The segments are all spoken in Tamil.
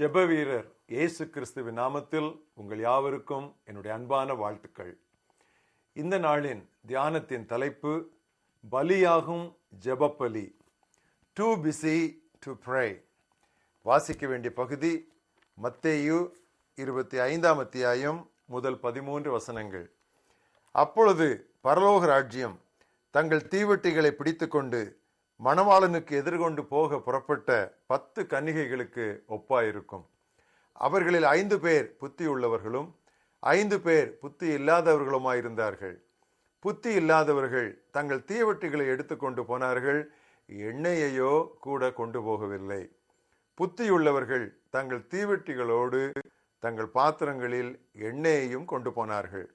ஜெப வீரர் இயேசு கிறிஸ்துவின் நாமத்தில் உங்கள் யாவருக்கும் என்னுடைய அன்பான வாழ்த்துக்கள். இந்த நாளின் தியானத்தின் தலைப்பு பலியாகும் ஜெபப்பலி. டூ பிஸி டு ப்ரே வாசிக்க வேண்டிய பகுதி மத்தேயு இருபத்தி ஐந்தாம் அத்தியாயம் முதல் பதிமூன்று வசனங்கள். அப்பொழுது பரலோக ராஜ்யம் தங்கள் தீவெட்டிகளை பிடித்துக்கொண்டு மணவாளனுக்கு எதிர்கொண்டு போக புறப்பட்ட பத்து கன்னிகைகளுக்கு ஒப்பாயிருக்கும். அவர்களில் ஐந்து பேர் புத்தி உள்ளவர்களும் ஐந்து பேர் புத்தி இல்லாதவர்களுமாயிருந்தார்கள். புத்தி இல்லாதவர்கள் தங்கள் தீவெட்டிகளை எடுத்துக்கொண்டு போனார்கள் எண்ணெயையோ கூட கொண்டு போகவில்லை. புத்தியுள்ளவர்கள் தங்கள் தீவெட்டிகளோடு தங்கள் பாத்திரங்களில் எண்ணெயையும் கொண்டு போனார்கள்.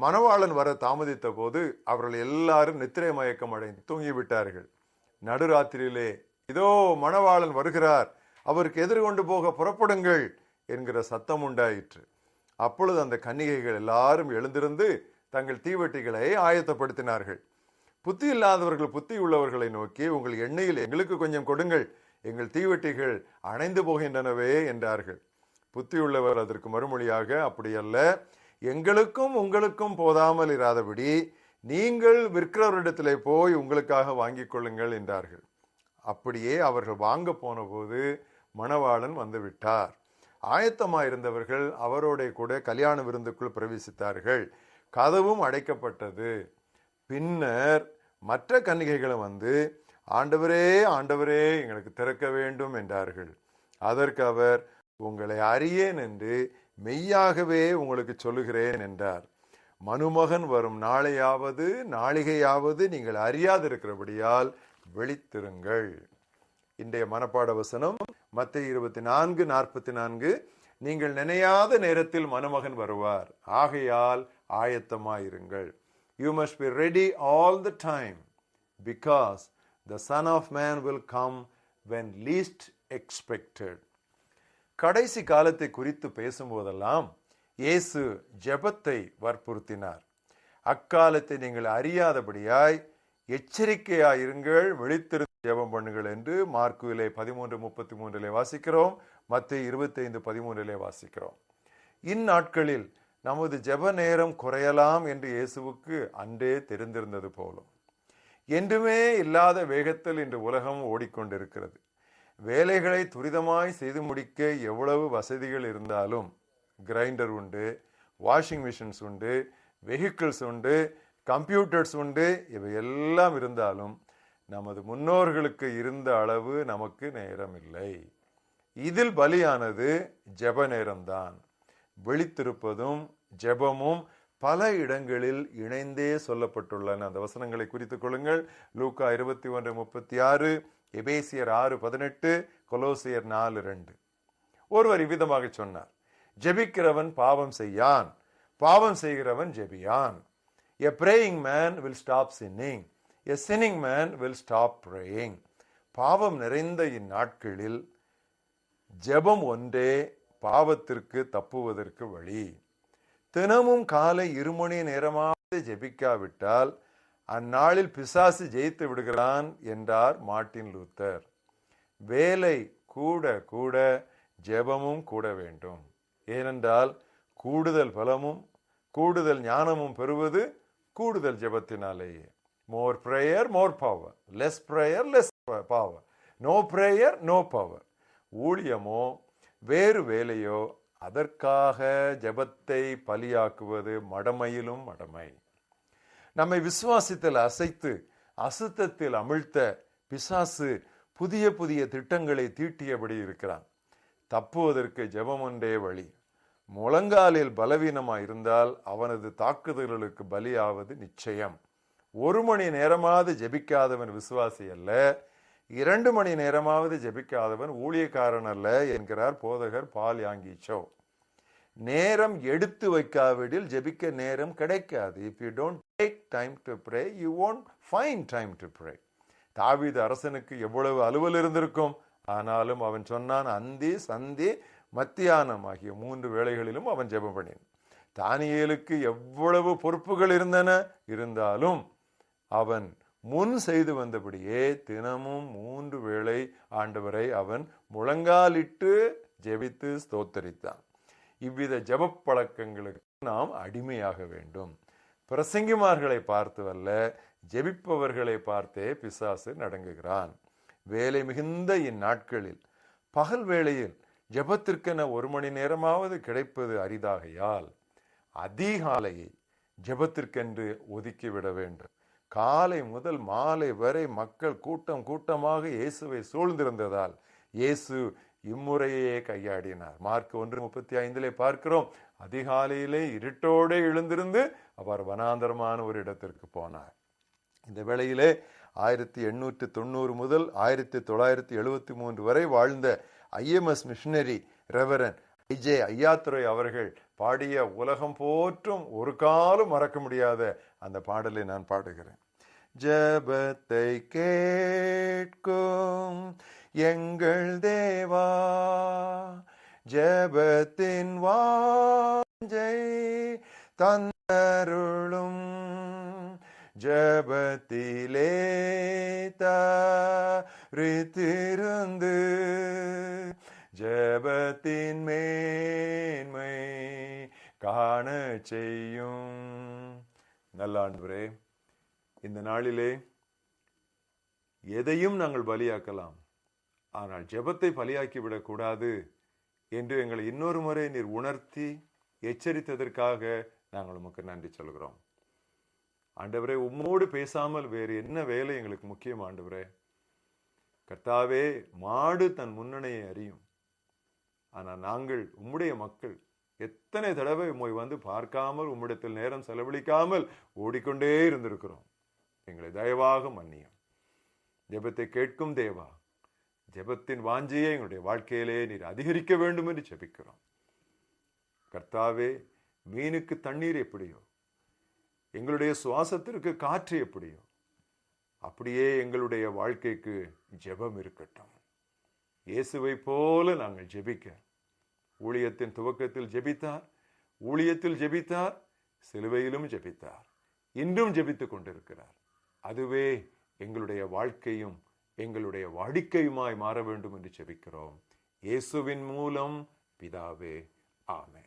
மணவாளன் வர தாமதித்த போது அவர்கள் எல்லாரும் நித்திரை மயக்கம் அடைந்து தூங்கிவிட்டார்கள். நடுராத்திரியிலே இதோ மணவாளன் வருகிறார். அவருக்கு எதிர்கொண்டு போக புறப்படுங்கள் என்கிற சத்தம் உண்டாயிற்று. அப்பொழுது அந்த கன்னிகைகள் எல்லாரும் எழுந்திருந்து தங்கள் தீவெட்டிகளை ஆயத்தப்படுத்தினார்கள். புத்தி இல்லாதவர்கள் புத்தி உள்ளவர்களை நோக்கி உங்கள் எண்ணெயில் எங்களுக்கு கொஞ்சம் கொடுங்கள் எங்கள் தீவெட்டிகள் அணைந்து போகின்றனவே என்றார்கள். புத்தியுள்ளவர் அதற்கு மறுமொழியாக அப்படியல்ல எங்களுக்கும் உங்களுக்கும் போதாமல் இராதபடி நீங்கள் விற்கிறவரிடத்திலே போய் உங்களுக்காக வாங்கிக் கொள்ளுங்கள் என்றார்கள். அப்படியே அவர்கள் வாங்க போன போது மணவாளன் வந்துவிட்டார். ஆயத்தமாக ஆயத்தமாயிருந்தவர்கள் அவரோடைய கூட கல்யாண விருந்துக்குள் பிரவேசித்தார்கள். கதவும் அடைக்கப்பட்டது. பின்னர் மற்ற கன்னிகைகளும் வந்து ஆண்டவரே ஆண்டவரே எங்களுக்கு திறக்க வேண்டும் என்றார்கள். அதற்கு அவர் உங்களை அறியேன் என்று மெய்யாகவே உங்களுக்கு சொல்லுகிறேன் என்றார். மனுமகன் வரும் நாளையாவது நாளிகையாவது நீங்கள் அறியாதிருக்கிறபடியால் விழித்திருங்கள். இன்றைய மனப்பாட வசனம் மத்திய இருபத்தி நான்கு நாற்பத்தி நான்கு நீங்கள் நினையாத நேரத்தில் மனுமகன் வருவார். ஆகையால் ஆயத்தமாயிருங்கள். You must be ready all the time because the son of man will come when least expected கடைசி காலத்தை குறித்து பேசும்போதெல்லாம் இயேசு ஜெபத்தை வற்புறுத்தினார். அக்காலத்தை நீங்கள் அறியாதபடியாய் எச்சரிக்கையாயிருங்கள் விழித்திருந்து ஜெபம் பண்ணுங்கள் என்று மார்க்குவிலே பதிமூன்று முப்பத்தி மூன்றிலே வாசிக்கிறோம் மத்திய இருபத்தைந்து பதிமூன்றிலே வாசிக்கிறோம். இந்நாட்களில் நமது ஜெப நேரம் குறையலாம் என்று இயேசுவுக்கு அன்றே தெரிந்திருந்தது போலும். என்றுமே இல்லாத வேகத்தில் இன்று உலகம் ஓடிக்கொண்டிருக்கிறது. வேலைகளை துரிதமாய் செய்து முடிக்க எவ்வளவு வசதிகள் இருந்தாலும் கிரைண்டர் உண்டு வாஷிங் மிஷின்ஸ் உண்டு வெஹிக்கிள்ஸ் உண்டு கம்ப்யூட்டர்ஸ் உண்டு இவை எல்லாம் இருந்தாலும் நமது முன்னோர்களுக்கு இருந்த அளவு நமக்கு நேரம் இல்லை இதில் பலியானது ஜெப நேரம்தான். விழித்திருப்பதும் ஜெபமும் பல இடங்களில் இணைந்தே சொல்லப்பட்டுள்ளன. அந்த வசனங்களை குறித்துக் கொள்ளுங்கள். லூக்கா இருபத்தி ஒன்று முப்பத்தி ஆறு எபேசியர் ஆறு பதினெட்டு கொலோசியர் நாலு ரெண்டு. ஒருவர் இவ்விதமாக சொன்னார். ஜெபிக்கிறவன் பாவம் செய்யான். பாவம் செய்கிறவன் ஜெபியான். A praying man will stop sinning a sinning man will stop praying பாவம் நிறைந்த இந்நாட்களில் ஜெபம் ஒன்றே பாவத்திற்கு தப்புவதற்கு வழி. தினமும் காலை இருமணி நேரமாவது ஜெபிக்காவிட்டால் அந்நாளில் பிசாசு ஜெயித்து விடுகிறான் என்றார் மார்ட்டின் லூத்தர். வேலை கூட கூட ஜெபமும் கூட வேண்டும். ஏனென்றால் கூடுதல் பலமும் கூடுதல் ஞானமும் பெறுவது கூடுதல் ஜெபத்தினாலேயே. More prayer more power less prayer less power no prayer no power ஊழியமோ வேறு வேலையோ அதற்காக ஜெபத்தை பலியாக்குவது மடமையிலும் மடமை. நம்மை விசுவாசத்தில் அசைத்து அசுத்தத்தில் அமிழ்த்த பிசாசு புதிய புதிய திட்டங்களை தீட்டியபடி இருக்கிறான். தப்புவதற்கு ஜெபமொன்றே வழி. முழங்காலில் பலவீனமாக இருந்தால் அவனது தாக்குதல்களுக்கு பலியாவது நிச்சயம். ஒரு மணி நேரமாவது ஜெபிக்காதவன் விசுவாசி அல்ல. இரண்டு மணி நேரமாவது ஜெபிக்காதவன் ஊழியக்காரன் அல்ல என்கிறார் போதகர் பால் யாங்கீச்சோ. நேரம் எடுத்து வைக்காவிடில் ஜெபிக்க நேரம் கிடைக்காது. If you don't take time to pray you won't find time to pray தாவீது அரசனுக்கு எவ்வளவு அலுவல் இருந்திருக்கும்? ஆனாலும் அவன் சொன்னான் அந்தி சந்தி மத்தியானம் ஆகிய மூன்று வேளைகளிலும் அவன் ஜெபம் பண்ணினான். தானியேலுக்கு எவ்வளவு பொறுப்புகள் இருந்தன? இருந்தாலும் அவன் முன் செய்து வந்தபடியே தினமும் மூன்று வேளை ஆண்டவரை அவன் முழங்காலிட்டு ஜெபித்து ஸ்தோத்தரித்தான். இவ்வித ஜபப்பழக்கங்களுக்கு நாம் அடிமையாக வேண்டும். பிரசங்கிமார்களை பார்த்து அல்ல ஜெபிப்பவர்களை பார்த்தே பிசாசு நடங்குகிறான். வேலை மிகுந்த இந்நாட்களில் பகல் வேளையில் ஜெபத்திற்கென ஒரு மணி நேரமாவது கிடைப்பது அரிதாகையால் அதிகாலையை ஜெபத்திற்கென்று ஒதுக்கிவிட வேண்டும். காலை முதல் மாலை வரை மக்கள் கூட்டம் கூட்டமாக இயேசுவை சூழ்ந்திருந்ததால் இயேசு இம்முறையே கையாடினார். மார்க் ஒன்று முப்பத்தி ஐந்திலே பார்க்கிறோம் அதிகாலையிலே இருட்டோடு எழுந்திருந்து அவர் வனாந்தரமான ஒரு இடத்திற்கு போனார். இந்த வேளையிலே ஆயிரத்தி எண்ணூற்று தொண்ணூறு முதல் ஆயிரத்தி தொள்ளாயிரத்தி எழுபத்தி மூன்று வரை வாழ்ந்த IMS missionary reverend IJ Aiyathurai அவர்கள் பாடிய உலகம் போற்றும் ஒரு காலம் மறக்க முடியாத அந்த பாடலை நான் பாடுகிறேன். ஜபத்தை கேட்கும் எங்கள் தேவா ஜபத்தின் வாஞ்சை தந்தருளும் ஜபத்திலே தாரித்திருந்து ஜபத்தின் மேன்மை காண செய்யும். நல்லாண்டவரே இந்த நாளிலே எதையும் நாங்கள் பலியாக்கலாம். ஆனால் ஜெபத்தை பலியாக்கிவிடக்கூடாது என்று எங்களை இன்னொரு முறை நீர் உணர்த்தி எச்சரித்ததற்காக நாங்கள் உமக்கு நன்றி சொல்கிறோம். ஆண்டவரே உம்மோடு பேசாமல் வேறு என்ன வேலை எங்களுக்கு முக்கியம் ஆண்டவரே? கர்த்தாவே மாடு தன் முன்னணையை அறியும். ஆனால் நாங்கள் உம்முடைய மக்கள் எத்தனை தடவை உம்மை வந்து பார்க்காமல் உம்மிடத்தில் நேரம் செலவழிக்காமல் ஓடிக்கொண்டே இருந்திருக்கிறோம். எங்களை தயவாக மன்னியும். ஜெபத்தை கேட்கும் தேவா ஜெபத்தின் வாஞ்சியை எங்களுடைய வாழ்க்கையிலே நீர் அதிகரிக்க வேண்டும் என்று ஜெபிக்கிறோம். கர்த்தாவே மீனுக்கு தண்ணீர் எப்படியோ எங்களுடைய சுவாசத்திற்கு காற்று எப்படியோ அப்படியே எங்களுடைய வாழ்க்கைக்கு ஜெபம் இருக்கட்டும். இயேசுவை போல நாங்கள் ஜெபிக்க. ஊழியத்தின் துவக்கத்தில் ஜெபித்தார். ஊழியத்தில் ஜெபித்தார். சிலுவையிலும் ஜெபித்தார். இன்றும் ஜெபித்து கொண்டிருக்கிறார். அதுவே எங்களுடைய வாழ்க்கையும் எங்களுடைய வாடிக்கையுமாய் மாற வேண்டும் என்று ஜெபிக்கிறோம். இயேசுவின் மூலம் பிதாவே ஆமே